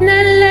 நல்லதொரு குடும்பம்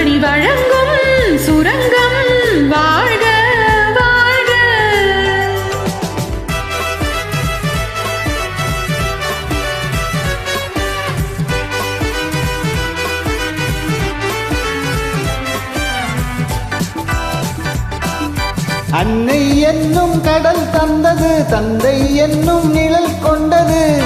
மணி வழங்கும் சுரங்கம். வாழ்க வாழ்க. அன்னை என்னும் கடல் தந்தது தந்தை என்னும் நிழல் கொண்டது.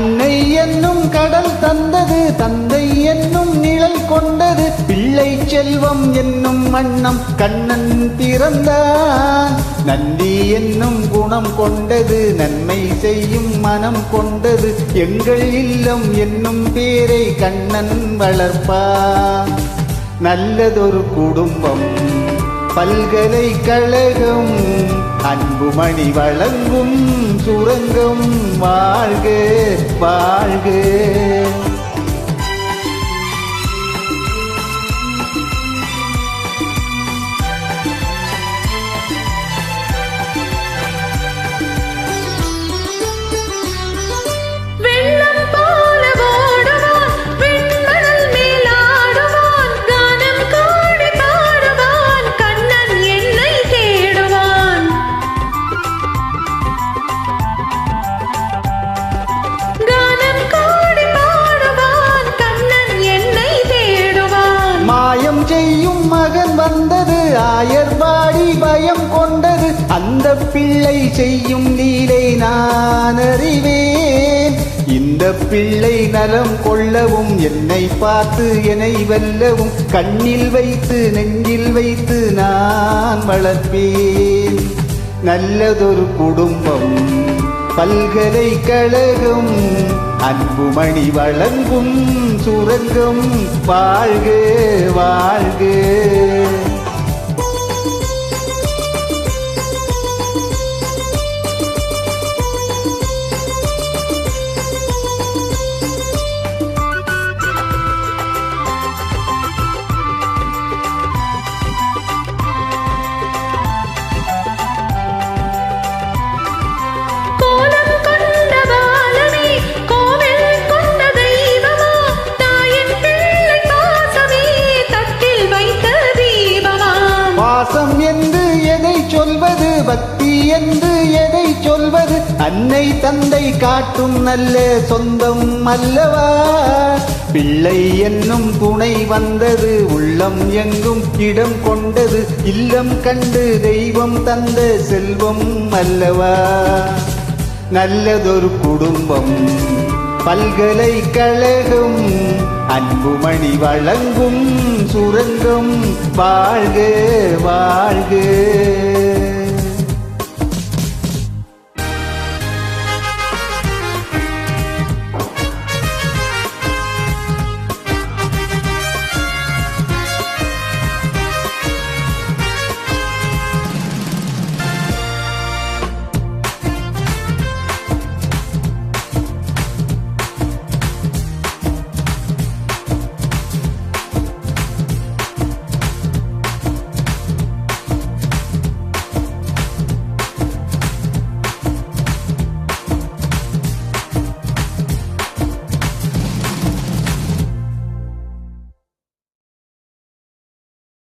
அன்னை என்னும் கடல் தந்தது தந்தை என்னும் நிழல் கொண்டது பிள்ளை செல்வம் என்னும் வண்ணம் கண்ணன் திறந்தான். நந்தி என்னும் குணம் கொண்டது நன்மை செய்யும் மனம் கொண்டது எங்கள் இல்லம் என்னும் பேரை கண்ணன் வளர்ப்பான். நல்லதொரு குடும்பம் பல்கலைக்கழகம் அன்புமணி வழங்கும் சுரங்கம் வாழ்க வாழ்க. வந்தது ஆயர்வாடி பயம் கொண்டது. அந்த பிள்ளை செய்யும் நீலை நான் அறிவேன் இந்த பிள்ளை நலம் கொள்ளவும் என்னை பார்த்து என்னை வெல்லவும் கண்ணில் வைத்து நெஞ்சில் வைத்து நான் வளர்ப்பேன். நல்லதொரு குடும்பம் பல்கலைக்கழகம் அன்புமணி வழங்கும் சுரங்கம். வாழ்க வாழ்க. பக்தி என்று எதை சொல்வது? அன்னை தந்தை காட்டும் நல்ல சொந்தம் அல்லவா? பிள்ளை என்னும் துணை வந்தது உள்ளம் எங்கும் இடம் கொண்டது இல்லம் கண்டு தெய்வம் தந்த செல்வம் அல்லவா? நல்லதொரு குடும்பம் பல்கலைக்கழகம் அன்புமணி வழங்கும் சுரங்கம் வாழ்க வாழ்க.